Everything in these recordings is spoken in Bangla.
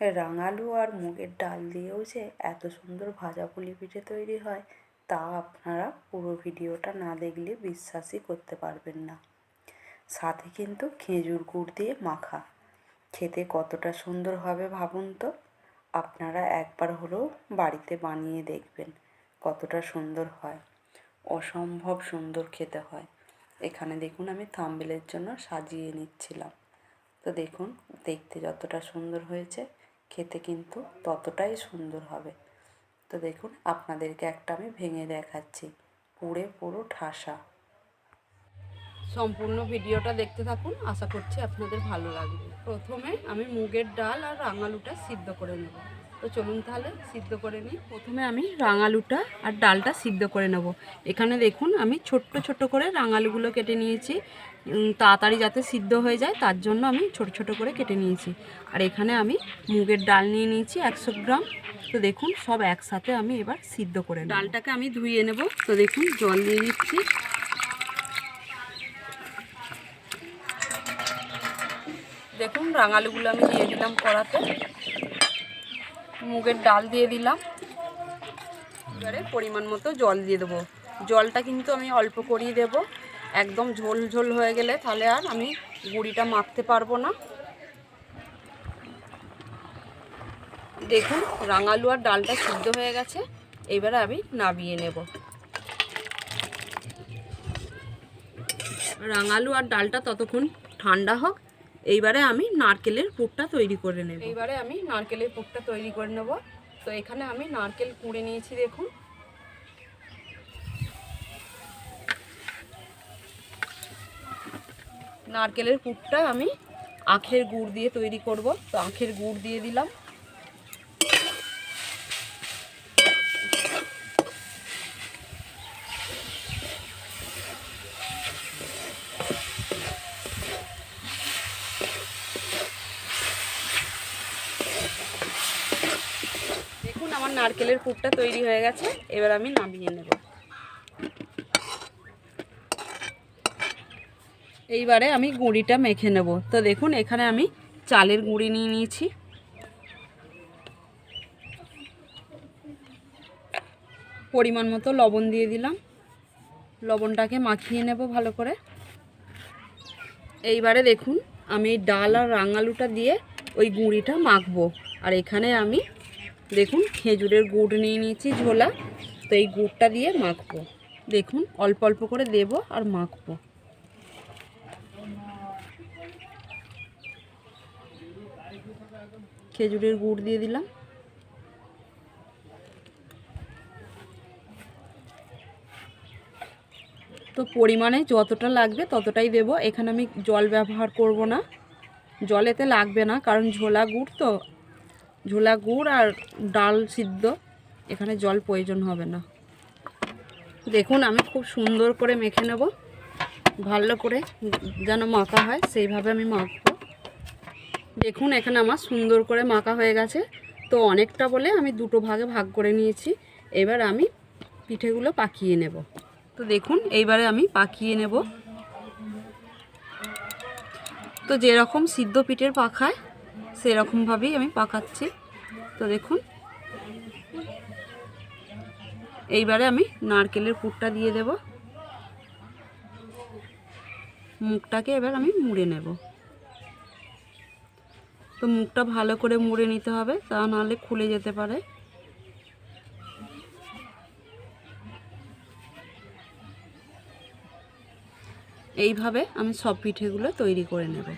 রাঙালু আর মুগের ডাল দিয়েও যে এত সুন্দর ভাজা পুলি পিঠে তৈরি হয়, তা আপনারা পুরো ভিডিওটা না দেখলে বিশ্বাসই করতে পারবেন না। সাথে কিন্তু খেজুর গুড় দিয়ে মাখা। খেতে কতটা সুন্দর হবে ভাবুন তো? আপনারা একবার হলেও বাড়িতে বানিয়ে দেখবেন কতটা সুন্দর হয়। অসম্ভব সুন্দর খেতে হয়। এখানে দেখুন আমি থাম্বেলের জন্য সাজিয়ে নিচ্ছিলাম। তো দেখুন, দেখতে যতটা সুন্দর হয়েছে। খেতে কিন্তু ততটাই সুন্দর হবে। তো দেখুন, আপনাদেরকে একটা আমি ভেঙে দেখাচ্ছি। পুরে পুরো ঠাসা। সম্পূর্ণ ভিডিওটা দেখতে থাকুন। আশা করছি আপনাদের ভালো লাগবে। প্রথমে আমি মুগের ডাল আর রাঙালুটা সিদ্ধ করে নেব। তো চলুন তাহলে সিদ্ধ করে নিই। প্রথমে আমি রাঙালুটা আর ডালটা সিদ্ধ করে নেব। এখানে দেখুন আমি ছোট্ট ছোট করে রাঙালুগুলো কেটে নিয়েছি। তাড়াতাড়ি যাতে সিদ্ধ হয়ে যায়, তার জন্য আমি ছোট ছোট করে কেটে নিয়েছি। আর এখানে আমি মুগের ডাল নিয়ে নিয়েছি একশো গ্রাম। তো দেখুন সব একসাথে আমি এবার সিদ্ধ করে ডালটাকে আমি ধুয়ে নেব। তো দেখুন জল দিয়ে দিচ্ছি। দেখুন রাঙালুগুলো আমি দিয়ে দিলাম কড়াতে। মুগের ডাল দিয়ে দিলাম। এবারে পরিমাণ মতো জল দিয়ে দেবো। জলটা কিন্তু আমি অল্প করিয়ে দেব। একদম ঝোল ঝোল হয়ে গেলে তাহলে আর আমি গুঁড়িটা মাখতে পারব না। দেখুন, রাঙালু আর ডালটা সিদ্ধ হয়ে গেছে। এবারে আমি নাবিয়ে নেব। রাঙালু আর ডালটা ততক্ষণ ঠান্ডা হোক। এইবারে আমি নারকেলের পুরটা তৈরি করে নেব। এইবারে আমি নারকেলের পুরটা তৈরি করে নেব। তো এখানে আমি নারকেল কুড়ে নিয়েছি, দেখুন। নারকেলের পুরটা আমি আখের গুড় দিয়ে তৈরি করব। তো আখের গুড় দিয়ে দিলাম দেখুন আমার নারকেলের পুরটা তৈরি হয়ে গেছে, এবার আমি নামিয়ে নেব। এইবারে আমি গুঁড়িটা মেখে নেব। তো দেখুন, এখানে আমি চালের গুঁড়ি নিয়ে নিয়েছি। পরিমাণ মতো লবণ দিয়ে দিলাম। লবণটাকে মাখিয়ে নেব ভালো করে। এইবারে দেখুন, আমি ডাল আর রাঙালুটা দিয়ে ওই গুঁড়িটা মাখবো। আর এখানে আমি দেখুন, খেজুরের গুড় নিয়ে নিয়েছি ঝোলা। তো এই গুড়টা দিয়ে মাখবো। দেখুন, অল্প অল্প করে দেব আর মাখবো। খেজুরের গুড় দিয়ে দিলাম। তো পরিমাণে যতটা লাগবে ততটাই দেব। এখানে আমি জল ব্যবহার করব না। জলেতে লাগবে না, কারণ ঝোলা গুড় তো ঝোলা গুড় আর ডাল সিদ্ধ। এখানে জল প্রয়োজন হবে না। দেখুন, আমি খুব সুন্দর করে মেখে নেব। ভালো করে যেন মাখা হয়, সেইভাবে আমি মাখবো। দেখুন, এখানে আমার সুন্দর করে মাখা হয়ে গেছে। তো অনেকটা বলে আমি দুটো ভাগে ভাগ করে নিয়েছি। এবার আমি পিঠেগুলো পাকিয়ে নেব। তো দেখুন, এইবারে আমি পাকিয়ে নেব। তো যেরকম সিদ্ধ পিঠের পাখায় সেরকমভাবেই আমি পাকাচ্ছি। তো দেখুন। এইবারে আমি নারকেলের পুরটা দিয়ে দেব। মুখটাকে এবার আমি মুড়ে নেব। তো মুখটা ভালো করে মুড়ে নিতে হবে, তা নাহলে খুলে যেতে পারে। এইভাবে আমি সব পিঠেগুলো তৈরি করে নেব।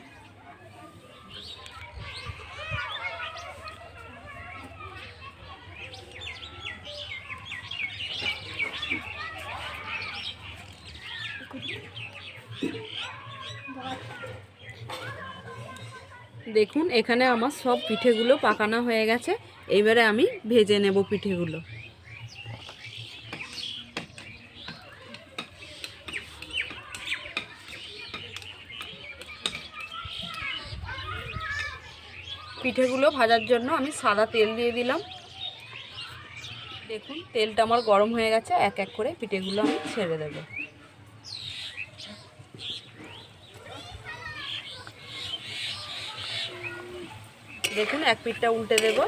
দেখুন, এখানে আমার সব পিঠেগুলো পাকানো হয়ে গেছে। এইবারে আমি ভেজে নেব পিঠেগুলো। পিঠেগুলো ভাজার জন্য আমি সাদা তেল দিয়ে দিলাম। দেখুন, তেলটা আমার গরম হয়ে গেছে। এক এক করে পিঠেগুলো আমি ছেড়ে দেবো। দেখুন, এক পিঠটা উল্টে দেব।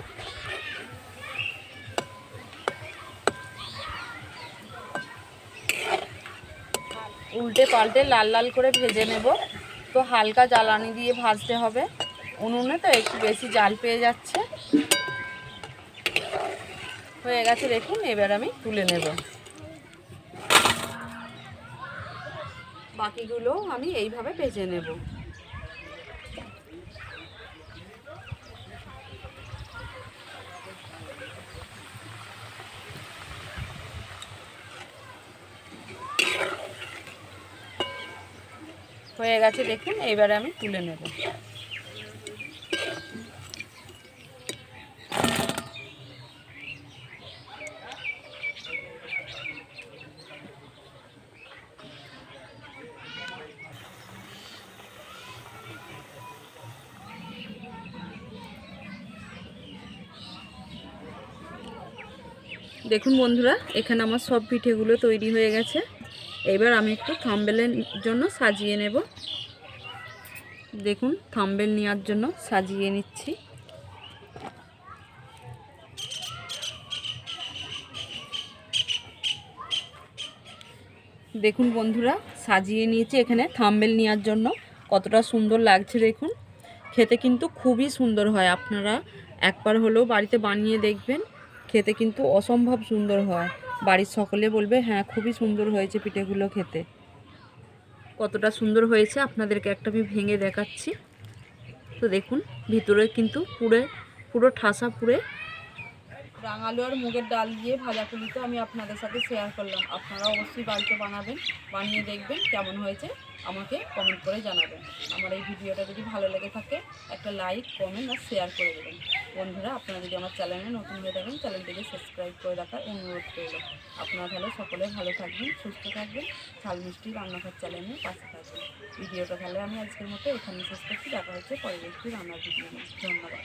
উল্টে পাল্টে লাল লাল করে ভেজে নেব। তো হালকা জ্বালানি দিয়ে ভাজতে হবে। উনুনে তো একটু বেশি জাল পেয়ে যাচ্ছে। হয়ে গেছে, দেখুন, এবার আমি তুলে নেব। বাকিগুলো আমি এইভাবে ভেজে নেব। হয়ে গেছে, দেখুন, এইবারে আমি তুলে নেব। দেখুন বন্ধুরা, এখানে আমার সব পিঠেগুলো তৈরি হয়ে গেছে। এবার আমি একটু থাম্বেলের জন্য সাজিয়ে নেব। দেখুন, থাম্বেল নেওয়ার জন্য সাজিয়ে নিচ্ছি। দেখুন বন্ধুরা, সাজিয়ে নিয়েছি এখানে থাম্বেল নেওয়ার জন্য। কতটা সুন্দর লাগছে দেখুন। খেতে কিন্তু খুবই সুন্দর হয়। আপনারা একবার হলেও বাড়িতে বানিয়ে দেখবেন, খেতে কিন্তু অসম্ভব সুন্দর হয়। বাড়ির সকলে বলবে হ্যাঁ খুবই সুন্দর হয়েছে পিঠেগুলো খেতে। কতটা সুন্দর হয়েছে আপনাদেরকে একটা আমি ভেঙে দেখাচ্ছি। তো দেখুন, ভিতরে কিন্তু পুরে পুরো ঠাসা পুরে রাঙালু আর মুগের ডাল দিয়ে ভাজা পুলি তো আমি আপনাদের সাথে শেয়ার করলাম। আপনারা অবশ্যই বাড়িতে বানাবেন, বানিয়ে দেখবেন কেমন হয়েছে, আমাকে কমেন্ট করে জানাবেন। আমার এই ভিডিওটা যদি ভালো লেগে থাকে, একটা লাইক কমেন্ট আর শেয়ার করে দেবেন। বন্ধুরা, আপনারা যদি আমার চ্যানেলে নতুন হয়ে থাকেন চ্যানেলটিকে সাবস্ক্রাইব করে রাখার অনুরোধ করব আপনারা তাহলে সকলে ভালো থাকবেন, সুস্থ থাকবেন, ঝাল মিষ্টি রান্নাঘর চ্যানেলের পাশে থাকবেন। ভিডিওটা তাহলে আমি আজকের মতো এখানে শেষ করছি। দেখা হচ্ছে পরবর্তী রান্নার ভিডিও ধন্যবাদ।